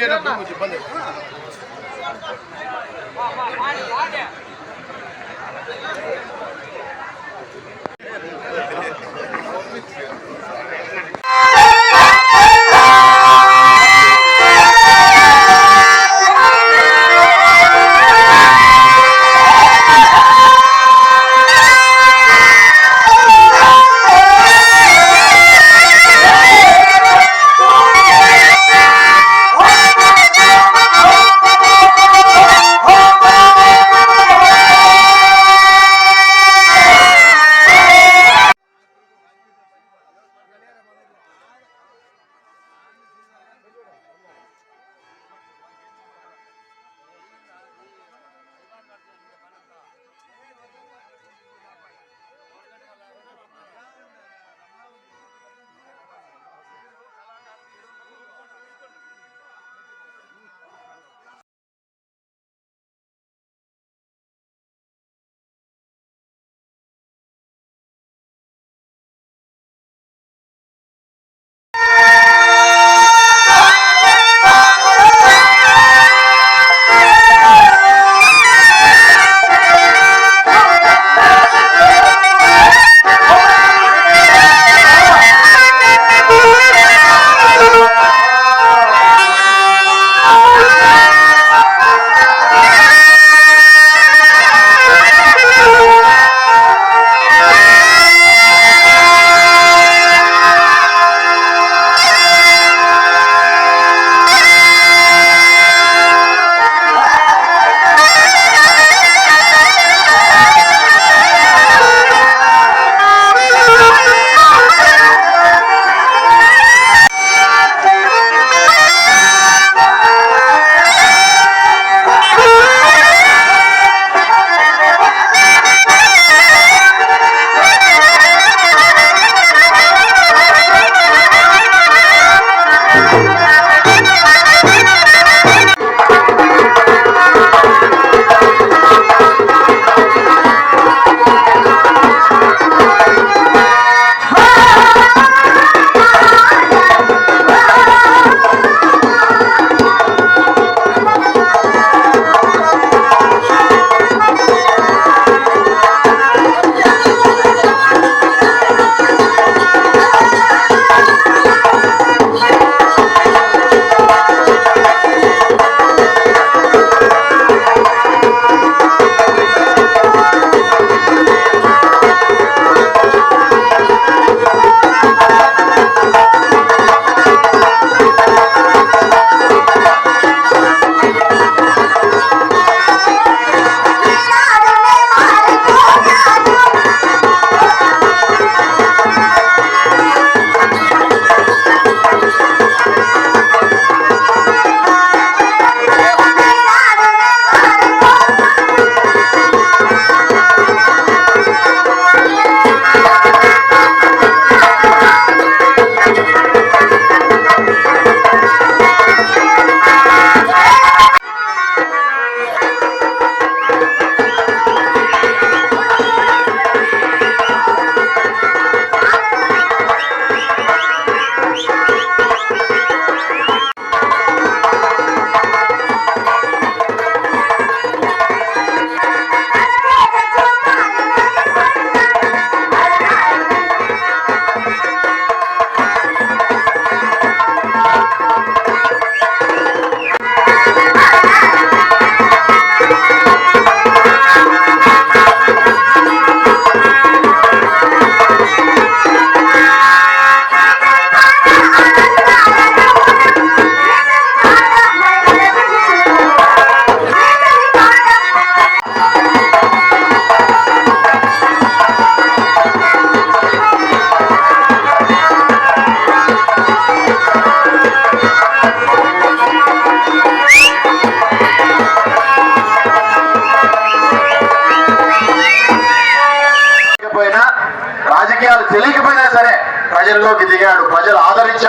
bandeira, vamos de bandeira. Vai, vai, vai, vai.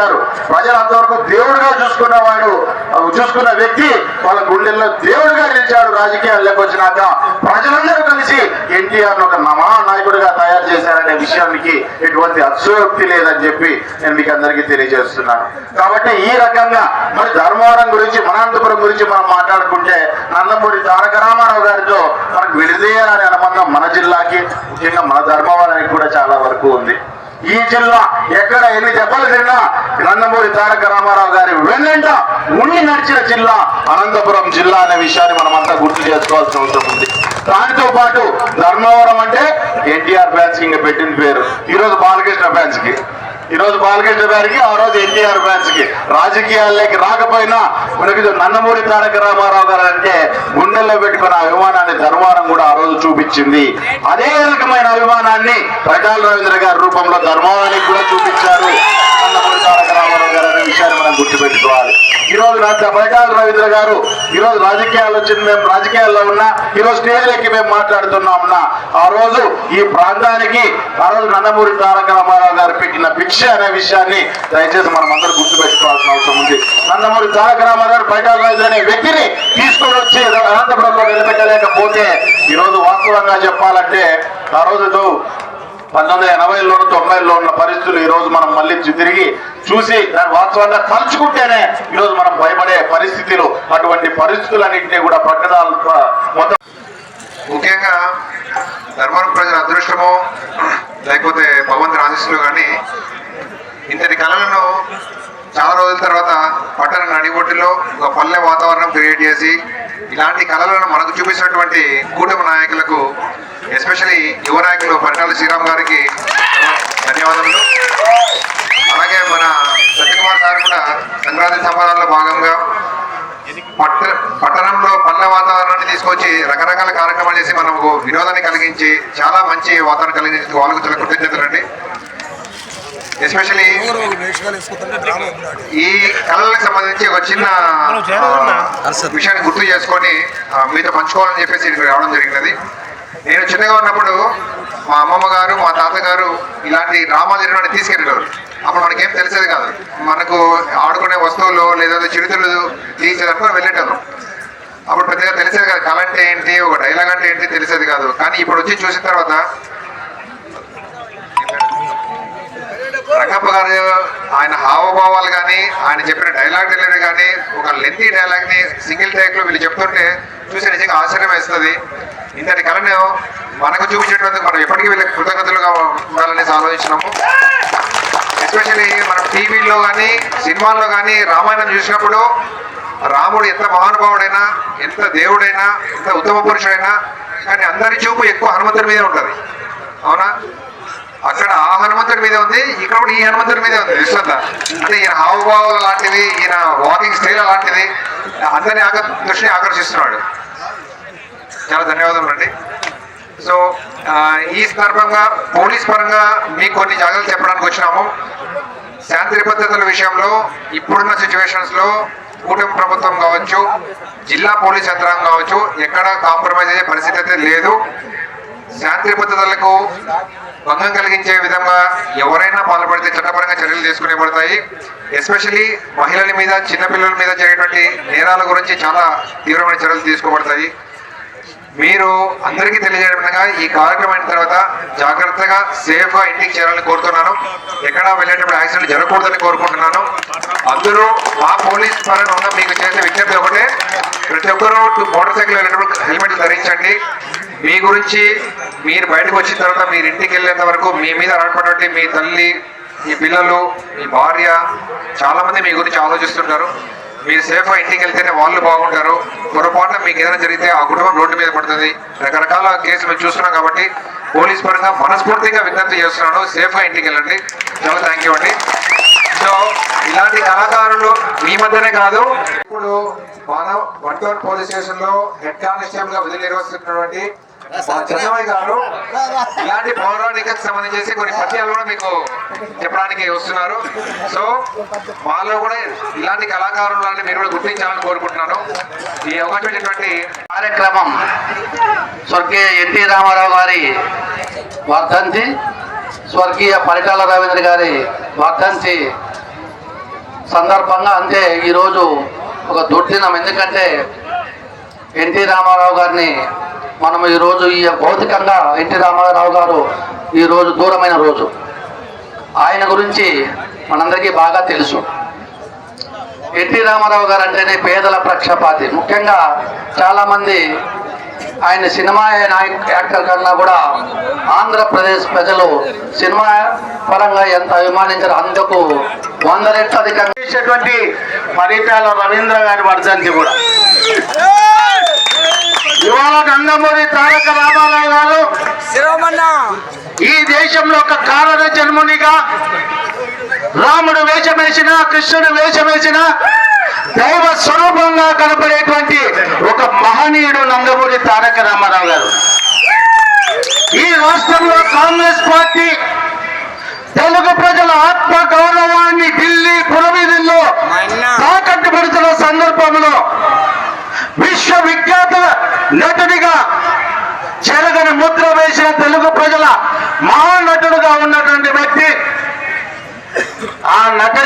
ఆదరించారు ప్రజలు అంతవరకు దేవుడిగా చూసుకున్నవాడు చూసుకున్న వ్యక్తి వాళ్ళ గుండెల్లో దేవుడిగా నిలిచాడు రాజకీయాల్లోకి వచ్చినాక ప్రజలందరూ కలిసి ఎన్టీఆర్ ఒక మహానాయకుడిగా తయారు చేశారనే విషయానికి ఎటువంటి అసోక్తి లేదని చెప్పి నేను మీకు అందరికీ తెలియజేస్తున్నాను. కాబట్టి ఈ రకంగా మరి ధర్మవరం గురించి మనంతపురం గురించి మనం మాట్లాడుకుంటే నందమూరి తారక రామారావు గారితో మనకు విడదీయాలనే అనుబంధం మన జిల్లాకి ముఖ్యంగా మన ధర్మవరానికి కూడా చాలా వరకు ఉంది. ఈ జిల్లా ఎక్కడ ఎన్ని దెబ్బలు తిన్నా నందమూరి తారక రామారావు గారి వెన్నంట ఉండి నడిచిన జిల్లా అనంతపురం జిల్లా అనే విషయాన్ని మనమంతా గుర్తు చేసుకోవాల్సిన అవసరం ఉంది. దానితో పాటు ధర్మవరం అంటే ఎన్టీఆర్ ఫ్యాన్స్కి ఇంకా పెట్టిన పేరు. ఈరోజు బాలకృష్ణ ఫ్యాన్స్కి ఈ రోజు బాలకృష్ణ గారికి ఆ రోజు ఎన్టీఆర్ ఫ్యాన్స్కి రాజకీయాల్లోకి రాకపోయినా మనకి నందమూరి తారక రామారావు గారు అంటే గుండెల్లో పెట్టుకున్న అభిమానాన్ని ధర్మవరం కూడా ఆ రోజు చూపించింది. అదే రకమైన అభిమానాన్ని ప్రజాల రవీంద్ర గారి రూపంలో ధర్మవరానికి కూడా చూపించారు. గారు అనే విషయాన్ని మనం గుర్తుపెట్టుకోవాలి. ఈ రోజు రాజ రవీంద్ర గారు ఈ రోజు రాజకీయాలు వచ్చింది మేము రాజకీయాల్లో ఉన్నా ఈ రోజు స్టేజ్ మేము మాట్లాడుతున్నామన్నా ఆ రోజు ఈ ప్రాంతానికి ఆ రోజు నందమూరి తారక రామారావు గారు పెట్టిన భిక్ష అనే విషయాన్ని దయచేసి మనం అందరూ గుర్తుపెట్టుకోవాల్సిన అవసరం ఉంది. నందమూరి తారక రామారావు గారు ప్రజాల రవీంద్ర అనే వ్యక్తిని తీసుకొని వచ్చి అనంతపురంలో నిలబెట్టలేకపోతే ఈ రోజు వాస్తవంగా చెప్పాలంటే ఆ రోజు పంతొమ్మిది వందల ఎనభైలోను తొంభైలో ఉన్న పరిస్థితులు ఈ రోజు మనం మళ్ళీ తిరిగి చూసి దాన్ని వాస్తవంగా తలుచుకుంటేనే ఈ రోజు మనం భయపడే పరిస్థితులు అటువంటి పరిస్థితులన్నింటినీ కూడా పట్టణాల మొత్తం ముఖ్యంగా ధర్మవరం ప్రజల అదృష్టము లేకపోతే భగవంతుని ఆశీస్సులు కానీ ఇంతటి కళలను చాలా రోజుల తర్వాత పట్టణ నడిబొట్టిలో ఒక పల్లె వాతావరణం క్రియేట్ చేసి ఇలాంటి కళలను మనకు చూపించినటువంటి కూటమి నాయకులకు ఎస్పెషల్లీ యువ నాయకులు పరిటాల శ్రీరామ్ గారికి ధన్యవాదములు. అలాగే మన సత్యకుమార్ సార్ కూడా సంక్రాంతి సంబరాల్లో భాగంగా పట్ట పట్టణంలో పల్లె వాతావరణాన్ని తీసుకొచ్చి రకరకాల కార్యక్రమాలు చేసి మనకు వినోదాన్ని కలిగించి చాలా మంచి వాతావరణం కలిగించి వాళ్ళకు చాలా కృతజ్ఞతలు అండి. ఎస్పెషల్లీ ఈ కళలకు సంబంధించి ఒక చిన్న విషయాన్ని గుర్తు చేసుకొని మీతో పంచుకోవాలని చెప్పేసి రావడం జరిగినది. నేను చిన్నగా ఉన్నప్పుడు మా అమ్మమ్మ గారు మా తాతగారు ఇలాంటి రామాజీర్ణాన్ని జరిగిన తీసుకెళ్ళారు అప్పుడు మనకేం తెలిసేది కాదు. మనకు ఆడుకునే వస్తువులు లేదా చిరుతులు తీసేటప్పుడు వెళ్ళేటప్పుడు అప్పుడు పెద్దగా తెలిసేది కాదు. కళ అంటే ఏంటి ఒక డైలాగ్ అంటే ఏంటి తెలిసేది కాదు. కానీ ఇప్పుడు వచ్చి చూసిన తర్వాత రంగప్ప గారు ఆయన హావభావాలు కానీ ఆయన చెప్పిన డైలాగ్ డెలివరీ కానీ ఒక లెంతీ డైలాగ్ని సింగిల్ టేక్లో వీళ్ళు చెప్తుంటే చూసి నిజంగా ఆశ్చర్యం వేస్తుంది. ఇంతటి కళను మనకు చూపించేటందుకు మనం ఎప్పటికీ వీళ్ళకి కృతజ్ఞతలుగా ఉండాలని ఆలోచించినాము. ఎస్పెషలీ మనం టీవీలో కానీ సినిమాల్లో కానీ రామాయణం చూసినప్పుడు రాముడు ఎంత మహానుభావుడైనా ఎంత దేవుడైనా ఎంత ఉత్తమ పురుషుడైనా కానీ అందరి చూపు ఎక్కువ హనుమంతుడి మీదే ఉంటుంది. అవునా? అక్కడ ఆ హనుమంతుడి మీద ఉంది ఇక్కడ కూడా ఈ హనుమంతుడి మీదే ఉంది. విశ్వంత అంటే ఈయన హావభావాలు లాంటివి ఈయన వాకింగ్ స్టైల్ లాంటిది అందరినీ ఆక దృష్టిని ఆకర్షిస్తున్నాడు. చాలా ధన్యవాదాలు అండి. సో ఈ సందర్భంగా పోలీస్ పరంగా మీకు కొన్ని జాగ్రత్తలు చెప్పడానికి వచ్చినాము. శాంతి భద్రతల విషయంలో ఇప్పుడున్న సిచ్యువేషన్స్లో కూటమి ప్రభుత్వం కావచ్చు జిల్లా పోలీస్ యంత్రాంగం కావచ్చు ఎక్కడ కాంప్రమైజ్ అయ్యే పరిస్థితి అయితే లేదు. శాంతి భద్రతలకు భంగం కలిగించే విధంగా ఎవరైనా పాల్పడితే చట్టపరంగా చర్యలు తీసుకునేబడతాయి. ఎస్పెషల్లీ మహిళల మీద చిన్నపిల్లల మీద జరిగేటువంటి నేరాల గురించి చాలా తీవ్రమైన చర్యలు తీసుకోబడతాయి. మీరు అందరికీ తెలియజేయడం విధంగా ఈ కార్యక్రమం అయిన తర్వాత జాగ్రత్తగా సేఫ్గా ఇంటికి చేరాలని కోరుతున్నాను. ఎక్కడ వెళ్ళేటప్పుడు యాక్సిడెంట్ జరగకూడదని కోరుకుంటున్నాను. అందరూ మా పోలీస్ పరంగా ఉన్న మీకు చేసే విజ్ఞప్తి ఒకటే. ప్రతి ఒక్కరూ మోటార్ సైకిల్ వెళ్ళేటప్పుడు హెల్మెట్ ధరించండి. మీ గురించి మీరు బయటకు వచ్చిన తర్వాత మీరు ఇంటికి వెళ్ళేంత వరకు మీ మీద ఆడపడినటువంటి మీ తల్లి మీ పిల్లలు మీ భార్య చాలా మంది మీ గురించి ఆలోచిస్తుంటారు. మీరు సేఫ్గా ఇంటికి వెళ్తేనే వాళ్ళు బాగుంటారు. పొరపాటున మీకు ఏదైనా జరిగితే ఆ కుటుంబం రోడ్డు మీద పడుతుంది. రకరకాల కేసులు మేము చూస్తున్నాం కాబట్టి పోలీస్ పరంగా మనస్ఫూర్తిగా విజ్ఞప్తి చేస్తున్నాను. సేఫ్గా ఇంటికి వెళ్ళండి. చాలా థ్యాంక్ యూ అండి. సో ఇలాంటి కళాకారులు మీ మధ్యనే కాదు. ఇప్పుడు మన వన్ టౌన్ పోలీస్ స్టేషన్లో హెడ్ కానిస్టేబుల్గా విధులు నిర్వహిస్తున్నటువంటి మా చంద్రమయ్య గారు ఇలాంటి పౌరాణికకు సంబంధించి కొన్ని పద్యాలు కూడా మీకు చెప్పడానికి వస్తున్నారు. సో మాలో కూడా ఇలాంటి కళాకారులని మీరు కూడా గుర్తించాలని కోరుకుంటున్నాను. ఈ అవకాశమైనటువంటి కార్యక్రమం స్వర్గీయ ఎన్టీ రామారావు గారి వర్ధంతి స్వర్గీయ పరిటాల రవీంద్ర గారి వర్ధంతి సందర్భంగా అంతే ఈరోజు ఒక దుర్దినం. ఎందుకంటే ఎన్టీ రామారావు గారిని మనం ఈరోజు ఈ భౌతికంగా ఎన్టీ రామారావు గారు ఈరోజు దూరమైన రోజు. ఆయన గురించి మనందరికీ బాగా తెలుసు. ఎన్టీ రామారావు గారు అంటేనే పేదల ప్రక్షపాతి ముఖ్యంగా చాలామంది ఆయన సినిమా నాయక్ యాక్టర్ కన్నా కూడా ఆంధ్రప్రదేశ్ ప్రజలు సినిమా పరంగా ఎంత అభిమానించారు అందుకు వంద రెట్లు అధికంగా చేసేటువంటి పరిటాల రవీంద్ర గారి వర్ధంతి కూడా. ఇవాళ నందమూరి తారక రామారావు గారు ఈ దేశంలో ఒక కారణ జన్మునిగా రాముడు వేషమేసిన కృష్ణుడు వేషమేసిన దైవ స్వరూపంగా కనపడేటువంటి ఒక మహనీయుడు నందమూరి తారక రామారావు గారు. ఈ రాష్ట్రంలో కాంగ్రెస్ పార్టీ తెలుగు ప్రజల ఆత్మ గౌరవాన్ని ఢిల్లీ పురవీధుల్లో తాకట్టు పెడుతున్న సందర్భంలో విశ్వవిఖ్యాత నటుడిగా చెరగని ముద్ర వేసిన తెలుగు ప్రజల మహానటుడుగా ఉన్నటువంటి వ్యక్తి ఆ నట